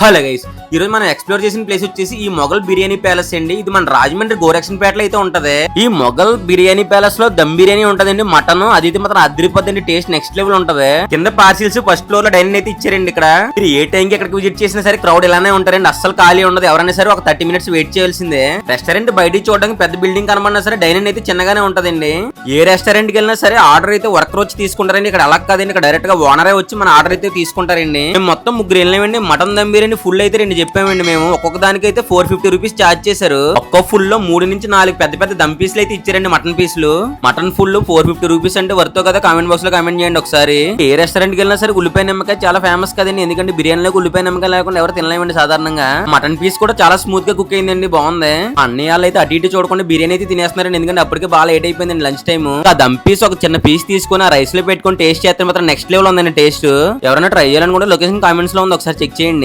फल है गाइस రోజు మనం ఎక్స్ప్లోర్ చేసిన ప్లేస్ వచ్చేసి ఈ మొగల్ బిర్యానీ ప్యాలెస్ అండి. ఇది మన రాజమండ్రి గోరక్షన్ పేటలో అయితే ఉంటది. ఈ మొగల్ బిర్యానీ ప్యాలెస్లో దమ్ బిర్యానీ ఉంటదండి మటన్. అది అయితే మాత్రం అదిరిపోద్దండి టేస్ట్ నెక్స్ట్ లెవెల్ ఉంటది. కింద పార్సిల్స్ ఫస్ట్ ఫ్లోర్లో డైనింగ్ అయితే ఇచ్చారండి ఇక్కడ. మీరు ఏ టైం కి ఇక్కడికి విజిట్ చేసినా సరే క్రౌడ్ ఇలానే ఉంటారండి అస్సలు ఖాళీ ఉండదు. ఎవరైనా సరే ఒక థర్టీ మినిట్స్ వెయిట్ చేయాల్సిందే. రెస్టారెంట్ బయటికి చూడడానికి పెద్ద బిల్డింగ్ కనబడినా సరే డైనింగ్ అయితే చిన్నగానే ఉంటదండి. ఏ రెస్టారెంట్కి వెళ్ళినా సరే ఆర్డర్ అయితే వర్కర్ వచ్చి తీసుకుంటారండి. ఇక్కడ అలా కాదండి ఇక్కడ డైరెక్ట్గా ఓనరే వచ్చి మన ఆర్డర్ అయితే తీసుకుంటారండి. మొత్తం ముగ్గురు వెళ్ళినామండి మటన్ దమ్ బిర్యానీ ఫుల్ అయితే రెండు చెప్పామండి మేము. ఒక్కొక్క దానికైతే అయితే ఫోర్ ఫిఫ్టీ రూపీస్ ఛార్జ్ చేశారు. ఒక్క ఫుల్లో మూడు నుంచి నాలుగు పెద్ద పెద్ద దమ్ పీసులు అయితే ఇచ్చారండి మటన్ పీసులు mutton full four fifty rupees అంటే వర్తో కదా? కామెంట్ బాక్స్లో కామెంట్ చేయండి ఒకసారి. ఏ రెస్టారెంట్కి వెళ్ళినా సరే ఉల్లిపాయ నిమ్మకాయ చాలా ఫేమస్ కదండి. ఎందుకంటే బిర్యానీలో ఉల్లిపాయ నిమ్మకాయ లేకుండా ఎవరు తినలేమండి సాధారణంగా. మటన్ పీస్ కూడా చాలా స్మూత్గా కుక్ అయిందండి బాగుంది. అన్ని వాళ్ళు అయితే అటు ఇటు చూడకుండా బిర్యానీ అయితే తినేస్తున్నారండి. ఎందుకంటే అప్పటికే బాగా లేట్ అయిపోయిందండి లంచ్ టైం ఆ దమ్ పీస్ ఒక చిన్న పీస్ తీసుకొని ఆ రైస్లో పెట్టుకొని టేస్ట్ చేస్తే మాత్రం నెక్స్ట్ లెవెల్ ఉందండి టేస్ట్ ఎవరైనా ట్రై చేయాలనుకుంటే లొకేషన్ కామెంట్స్లో ఉంది. ఒకసారి చెక్ చేయండి.